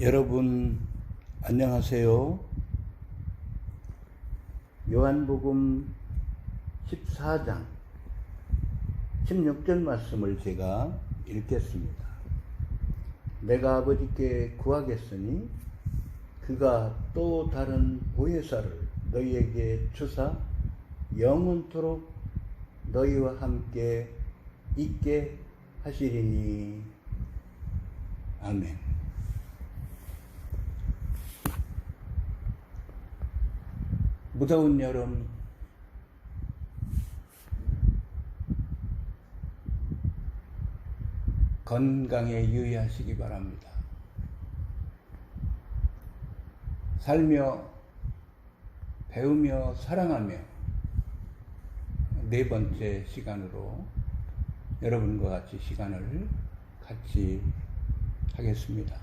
여러분 안녕하세요. 요한복음 14장 16절 말씀을 제가 읽겠습니다. 내가 아버지께 구하겠으니 그가 또 다른 보혜사를 너희에게 주사 영원토록 너희와 함께 있게 하시리니 아멘. 무더운 여름 건강에 유의하시기 바랍니다. 살며 배우며 사랑하며 네 번째 시간으로 여러분과 같이 시간을 같이 하겠습니다.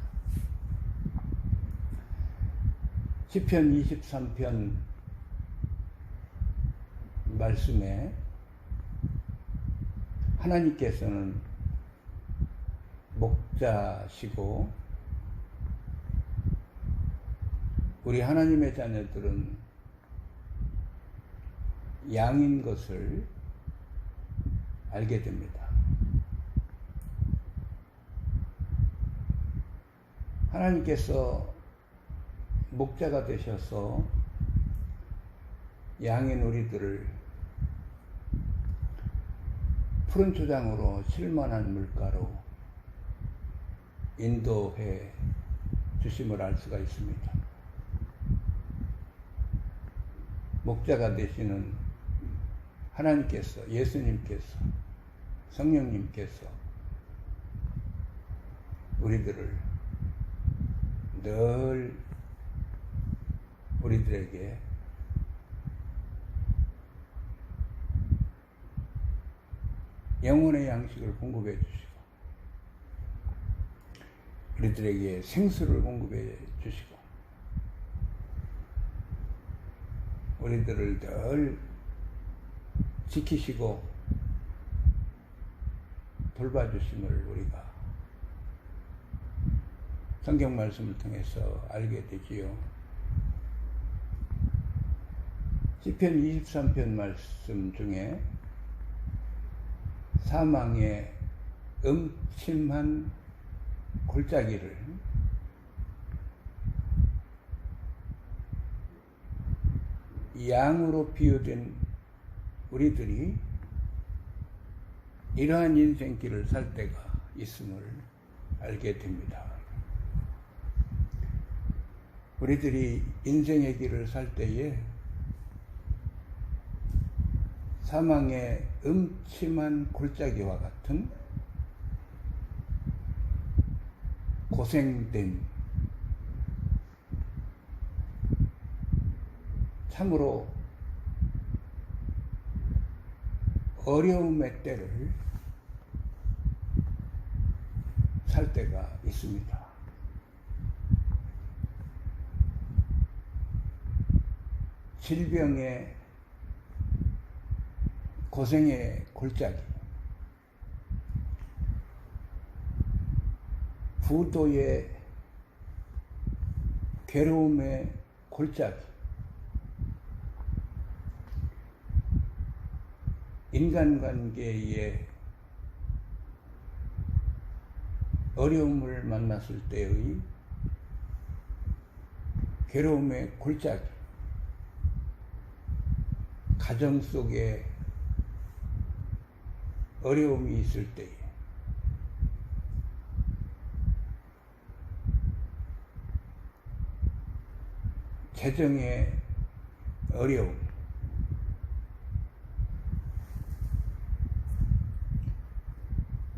시편 23편 말씀에 하나님께서는 목자시고 우리 하나님의 자녀들은 양인 것을 알게 됩니다. 하나님께서 목자가 되셔서 양인 우리들을 푸른 초장으로 실만한 물가로 인도해 주심을 알 수가 있습니다. 목자가 되시는 하나님께서, 예수님께서, 성령님께서 우리들을 늘 우리들에게 영혼의 양식을 공급해 주시고 우리들에게 생수를 공급해 주시고 우리들을 늘 지키시고 돌봐주심을 우리가 성경 말씀을 통해서 알게 되지요. 시편 23편 말씀 중에 사망의 음침한 골짜기를 양으로 비유된 우리들이 이러한 인생길을 살 때가 있음을 알게 됩니다. 우리들이 인생의 길을 살 때에 사망의 음침한 골짜기와 같은 고생된 참으로 어려움의 때를 살 때가 있습니다. 질병의 고생의 골짜기, 부도의 괴로움의 골짜기, 인간관계의 어려움을 만났을 때의 괴로움의 골짜기, 가정 속에 어려움이 있을 때에. 재정의 어려움.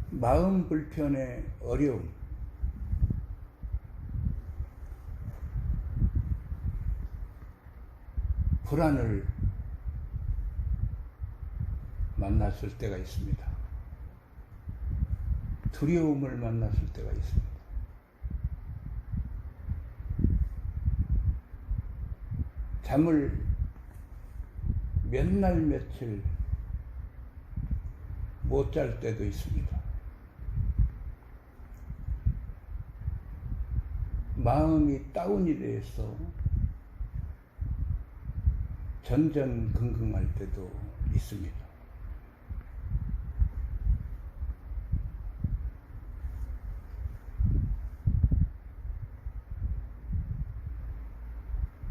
마음 불편의 어려움. 불안을 만났을 때가 있습니다. 두려움을 만났을 때가 있습니다. 잠을 몇 날 며칠 못 잘 때도 있습니다. 마음이 다운이 돼서 전전긍긍할 때도 있습니다.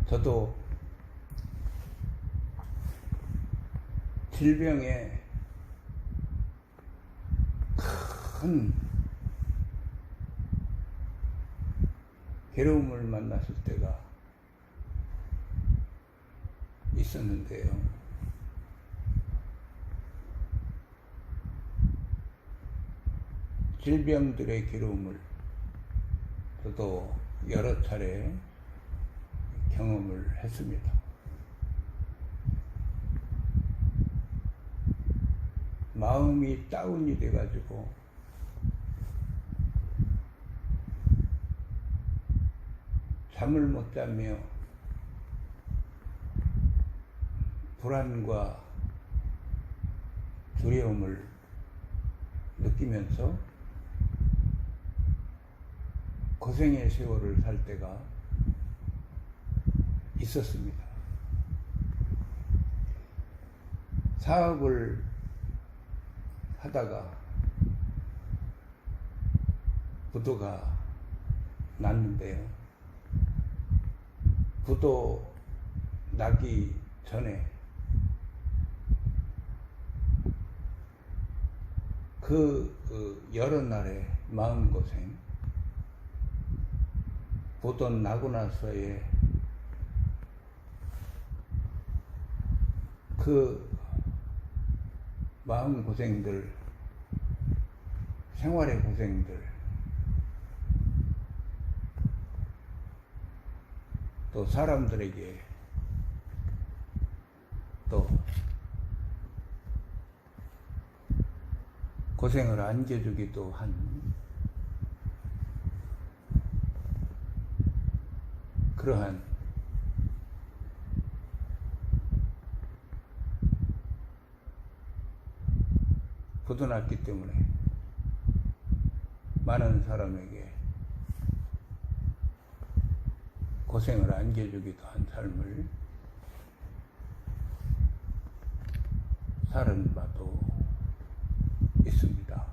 저도 질병에 큰 괴로움을 만났을 때가 있었는데요. 질병들의 괴로움을 저도 여러 차례 경험을 했습니다. 마음이 다운이 돼가지고 잠을 못 자며 불안과 두려움을 느끼면서 고생의 세월을 살 때가 있었습니다. 사업을 하다가 부도가 났는데요. 부도 나기 전에 그, 그 여러 날의 마음고생, 부도 나고 나서의 그 마음 고생들, 생활의 고생들, 또 사람들에게 또 고생을 안겨주기도 한 그러한 부도났기 때문에 많은 사람에게 고생을 안겨주기도 한 삶을 살은 바도 있습니다.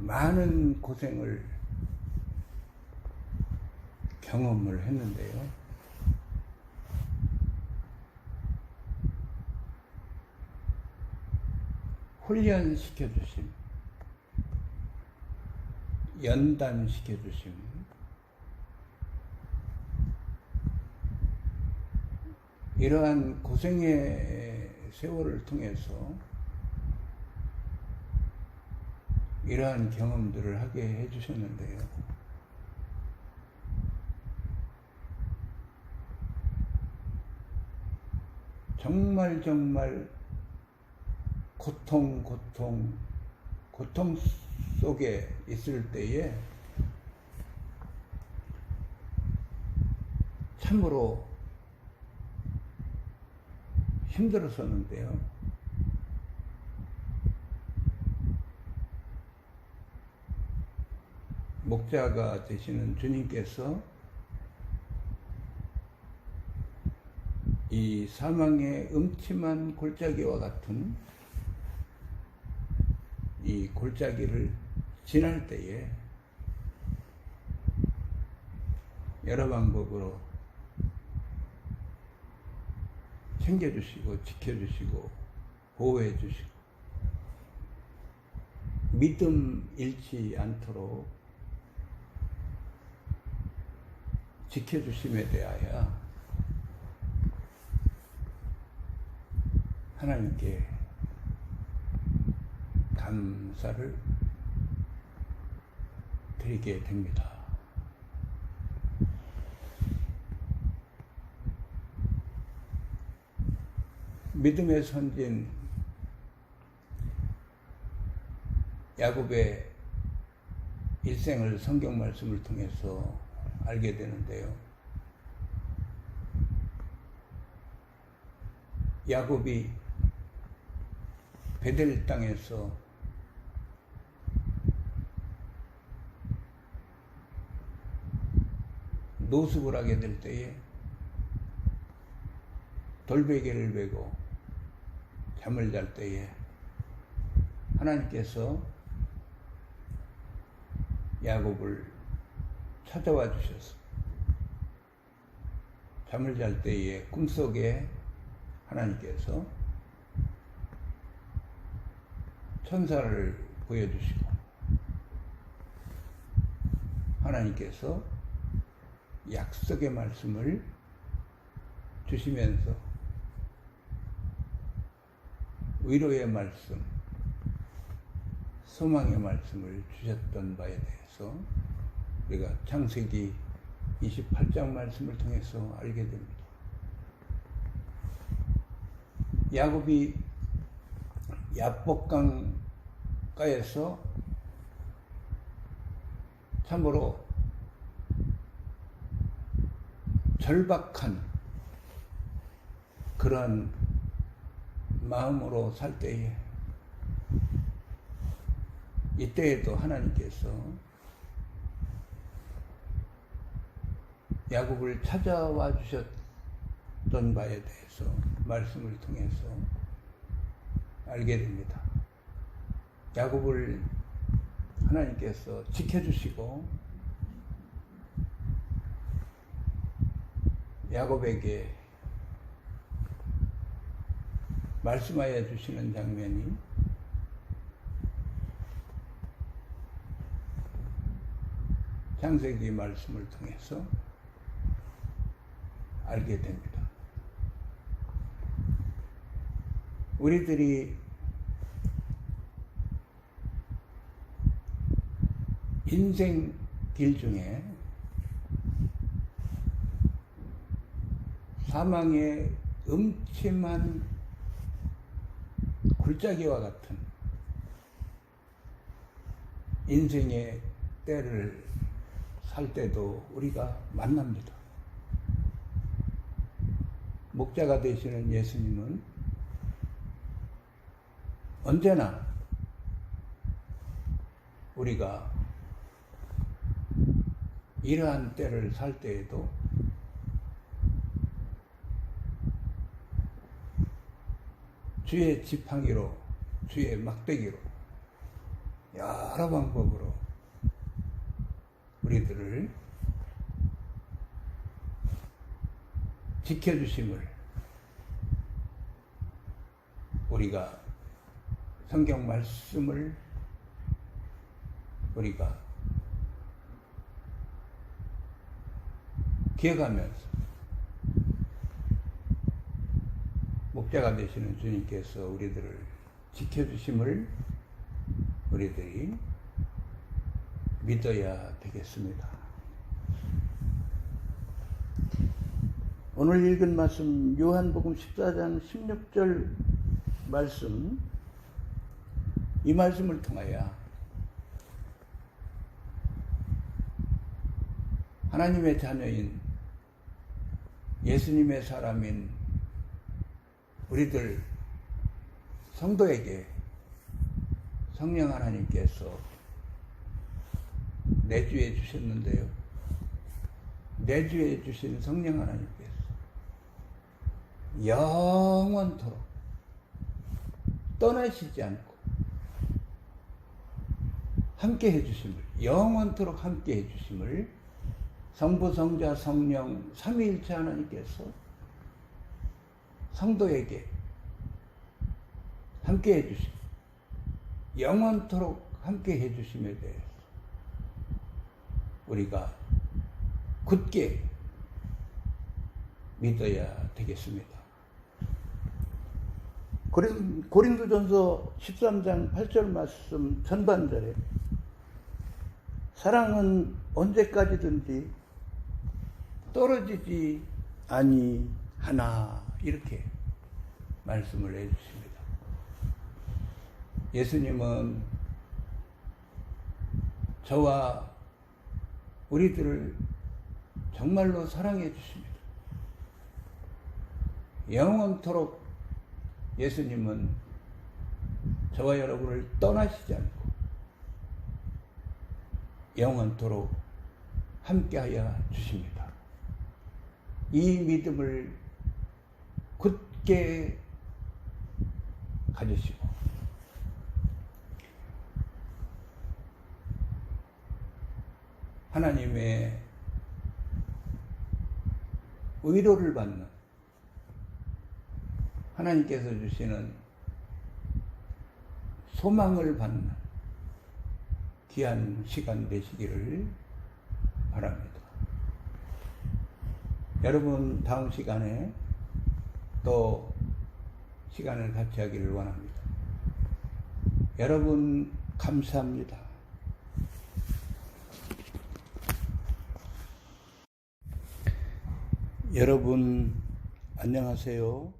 많은 고생을 경험을 했는데요. 훈련시켜 주심, 연단시켜 주심, 이러한 고생의 세월을 통해서 이러한 경험들을 하게 해주셨는데요. 정말 정말 고통, 고통, 고통 속에 있을 때에 참으로 힘들었었는데요. 목자가 되시는 주님께서 이 사망의 음침한 골짜기와 같은 이 골짜기를 지날 때에 여러 방법으로 챙겨주시고 지켜주시고 보호해주시고 믿음 잃지 않도록 지켜주심에 대하여 하나님께 감사를 드리게 됩니다. 믿음의 선진 야곱의 일생을 성경 말씀을 통해서 알게 되는데요. 야곱이 베델 땅에서 노숙을 하게 될 때에 돌베개를 베고 잠을 잘 때에 하나님께서 야곱을 찾아와 주셔서 잠을 잘 때에 꿈속에 하나님께서 천사를 보여주시고 하나님께서 약속의 말씀을 주시면서 위로의 말씀, 소망의 말씀을 주셨던 바에 대해서 우리가 창세기 28장 말씀을 통해서 알게 됩니다. 야곱이 야복강가에서 참으로 절박한 그런 마음으로 살 때에 이때에도 하나님께서 야곱을 찾아와 주셨던 바에 대해서 말씀을 통해서 알게 됩니다. 야곱을 하나님께서 지켜주시고 야곱에게 말씀하여 주시는 장면이 창세기 말씀을 통해서 알게 됩니다. 우리들이 인생 길 중에 사망의 음침한 굴짜기와 같은 인생의 때를 살 때도 우리가 만납니다. 목자가 되시는 예수님은 언제나 우리가 이러한 때를 살 때에도 주의 지팡이로 주의 막대기로 여러 방법으로 우리들을 지켜주심을 우리가 성경 말씀을 우리가 기억하면서 목자가 되시는 주님께서 우리들을 지켜주심을 우리들이 믿어야 되겠습니다. 오늘 읽은 말씀 요한복음 14장 16절 말씀 이 말씀을 통하여 하나님의 자녀인 예수님의 사람인 우리들 성도에게 성령 하나님께서 내주해 주셨는데요. 내주해 주신 성령 하나님께서 영원토록 떠나시지 않고 함께 해주심을 영원토록 함께 해주심을 성부 성자 성령 삼위일체 하나님께서 성도에게 함께 해주심 영원토록 함께 해주심에 대해서 우리가 굳게 믿어야 되겠습니다. 고린, 고린도전서 13장 8절 말씀 전반절에 사랑은 언제까지든지 떨어지지 아니하나 이렇게 말씀을 해주십니다. 예수님은 저와 우리들을 정말로 사랑해 주십니다. 영원토록 예수님은 저와 여러분을 떠나시지 않고 영원토록 함께하여 주십니다. 이 믿음을 굳게 가지시고 하나님의 의로를 받는 하나님께서 주시는 소망을 받는 귀한 시간 되시기를 바랍니다. 여러분 다음 시간에 또 시간을 같이 하기를 원합니다. 여러분 감사합니다. 여러분 안녕하세요.